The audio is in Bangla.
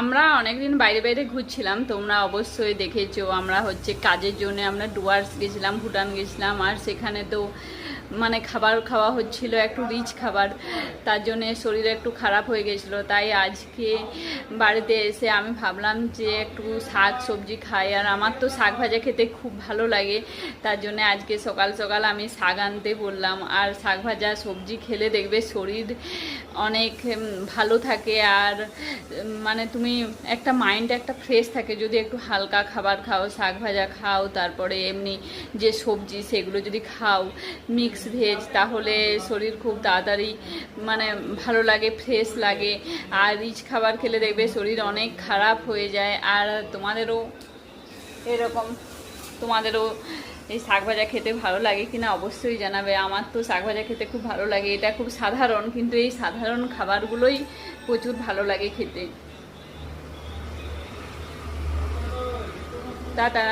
আমরা অনেকদিন বাইরে বাইরে ঘুরছিলাম, তোমরা অবশ্যই দেখেছ, আমরা হচ্ছে কাজের জন্য আমরা ডুয়ার্স গেছিলাম, ভুটান গেছিলাম, আর সেখানে তো মানে খাবার খাওয়া হচ্ছিল, একটু রিচ খাবার, তার জন্যে শরীর একটু খারাপ হয়ে গেছিল, তাই আজকে বাড়িতে এসে আমি ভাবলাম যে একটু শাক সবজি খাই, আর আমার তো শাক ভাজা খেতে খুব ভালো লাগে, তার জন্য আজকে সকাল সকাল আমি শাক আনতে বললাম, আর শাক ভাজা সবজি খেলে দেখবে শরীর অনেক ভালো থাকে আর মানে তুমি একটা মাইন্ড একটা ফ্রেশ থাকে। যদি একটু হালকা খাবার খাও, শাক ভাজা খাও, তারপরে এমনি যে সবজি সেগুলো যদি খাও মিক্স ভেজ তাহলে শরীর খুব তাড়াতাড়ি মানে ভালো লাগে ফ্রেশ লাগে। আর রিচ খাবার খেলে দেখবে শরীর অনেক খারাপ হয়ে যায়। আর তোমাদেরও এরকম, তোমাদেরও এই শাক ভাজা খেতে ভালো লাগে কিনা অবশ্যই জানাবে। আমার তো শাক ভাজা খেতে খুব ভালো লাগে, এটা খুব সাধারণ, কিন্তু এই সাধারণ খাবারগুলোই প্রচুর ভালো লাগে খেতে। টাটা।